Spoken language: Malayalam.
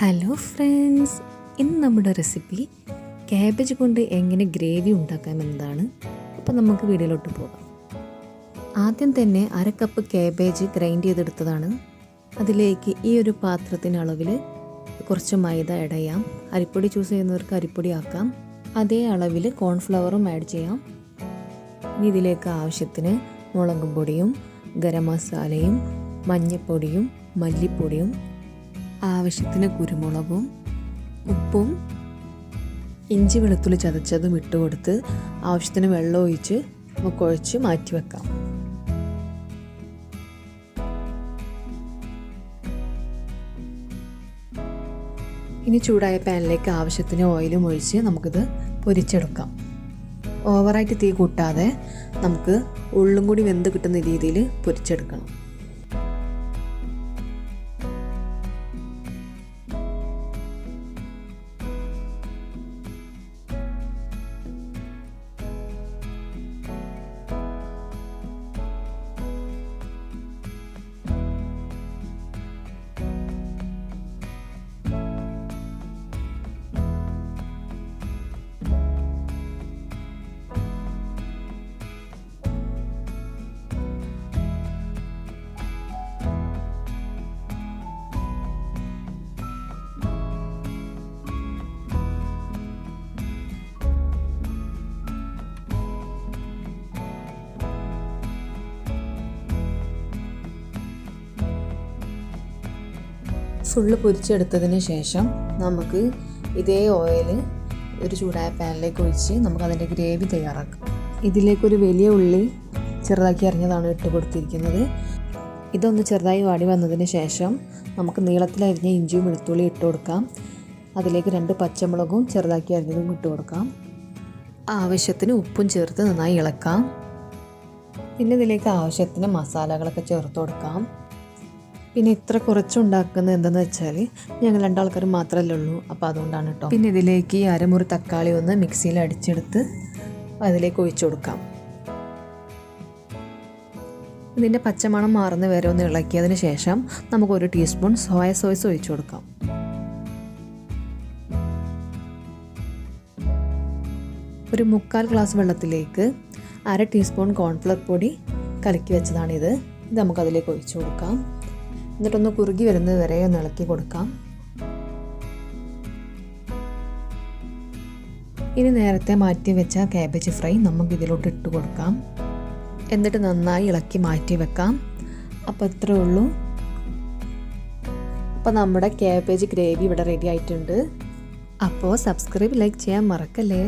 ഹലോ ഫ്രണ്ട്സ് ഇന്ന് നമ്മുടെ റെസിപ്പി ക്യാബേജ് കൊണ്ട് എങ്ങനെ ഗ്രേവി ഉണ്ടാക്കാം എന്നതാണ്. അപ്പോൾ നമുക്ക് വീഡിയോയിലോട്ട് പോകാം. ആദ്യം തന്നെ അര കപ്പ് ക്യാബേജ് ഗ്രൈൻഡ് ചെയ്തെടുത്തതാണ്. അതിലേക്ക് ഈ ഒരു പാത്രത്തിന് അളവിൽ കുറച്ച് മൈദ ഇടയാം. അരിപ്പൊടി ചൂസ് ചെയ്യുന്നവർക്ക് അരിപ്പൊടി ആക്കാം. അതേ അളവിൽ കോൺഫ്ലവറും ആഡ് ചെയ്യാം. ഇനി ഇതിലേക്ക് ആവശ്യത്തിന് മുളകും പൊടിയും ഗരം മസാലയും മഞ്ഞൾപ്പൊടിയും മല്ലിപ്പൊടിയും ആവശ്യത്തിന് കുരുമുളകും ഉപ്പും ഇഞ്ചി വെളുത്തുള്ളി ചതച്ചതും ഇട്ട് കൊടുത്ത് ആവശ്യത്തിന് വെള്ളം ഒഴിച്ച് നമുക്ക് കുഴച്ച് മാറ്റി വെക്കാം ഇനി ചൂടായ പാനിലേക്ക് ആവശ്യത്തിന് ഓയിലും ഒഴിച്ച് നമുക്കിത് പൊരിച്ചെടുക്കാം. ഓവറായിട്ട് തീ കൂട്ടാതെ നമുക്ക് ഉള്ളും കൂടി വെന്ത് കിട്ടുന്ന രീതിയിൽ പൊരിച്ചെടുക്കണം. ഫുള്ള് പൊരിച്ചെടുത്തതിന് ശേഷം നമുക്ക് ഇതേ ഓയിൽ ഒരു ചൂടായ പാനിലേക്ക് ഒഴിച്ച് നമുക്ക് അതിന്റെ ഗ്രേവി തയ്യാറാക്കാം. ഇതിലേക്കൊരു വലിയ ഉള്ളി ചെറുതാക്കി അരിഞ്ഞതാണ് ഇട്ട് കൊടുത്തിരിക്കുന്നത്. ഇതൊന്ന് ചെറുതായി വാടി വന്നതിന് ശേഷം നമുക്ക് നീളത്തിലരിഞ്ഞ ഇഞ്ചിയും വെളുത്തുള്ളി ഇട്ട് കൊടുക്കാം. അതിലേക്ക് രണ്ട് പച്ചമുളകും ചെറുതാക്കി അരിഞ്ഞതും ഇട്ട് കൊടുക്കാം. ആവശ്യത്തിന് ഉപ്പും ചേർത്ത് നന്നായി ഇളക്കാം. പിന്നെ ഇതിലേക്ക് ആവശ്യത്തിന് മസാലകളൊക്കെ ചേർത്ത് കൊടുക്കാം. പിന്നെ ഇത്ര കുറച്ചുണ്ടാക്കുന്നത് എന്താണെന്ന് വെച്ചാൽ ഞങ്ങൾ രണ്ടാൾക്കാർ മാത്രമല്ലേ ഉള്ളൂ. അപ്പോൾ അതുകൊണ്ടാണ് കേട്ടോ പിന്നെ ഇതിലേക്ക് ഈ അരമുറി തക്കാളി ഒന്ന് മിക്സിയിൽ അടിച്ചെടുത്ത് അതിലേക്ക് ഒഴിച്ചു കൊടുക്കാം. ഇതിന്റെ പച്ചമണം മാറുന്ന വരെ ഒന്ന് ഇളക്കിയതിന് ശേഷം നമുക്ക് ഒരു ടീസ്പൂൺ സോയ സോസ് ഒഴിച്ചു കൊടുക്കാം. ഒരു മുക്കാൽ ഗ്ലാസ് വെള്ളത്തിലേക്ക് അര ടീസ്പൂൺ കോൺഫ്ലവർ പൊടി കലക്കി വെച്ചതാണിത്. ഇത് നമുക്ക് അതിലേക്ക് ഒഴിച്ചു കൊടുക്കാം. എന്നിട്ടൊന്ന് കുറുകി വരുന്നത് വരെ ഒന്ന് ഇളക്കി കൊടുക്കാം. ഇനി നേരത്തെ മാറ്റി വെച്ച കാബേജ് ഫ്രൈ നമുക്ക് ഇതിലോട്ട് ഇട്ട് കൊടുക്കാം. എന്നിട്ട് നന്നായി ഇളക്കി മാറ്റി വെക്കാം. അപ്പോൾ ഇത്രേ ഉള്ളൂ. അപ്പോൾ നമ്മുടെ കാബേജ് ഗ്രേവി ഇവിടെ റെഡി ആയിട്ടുണ്ട്. അപ്പോൾ സബ്സ്ക്രൈബ് ലൈക്ക് ചെയ്യാൻ മറക്കല്ലേ?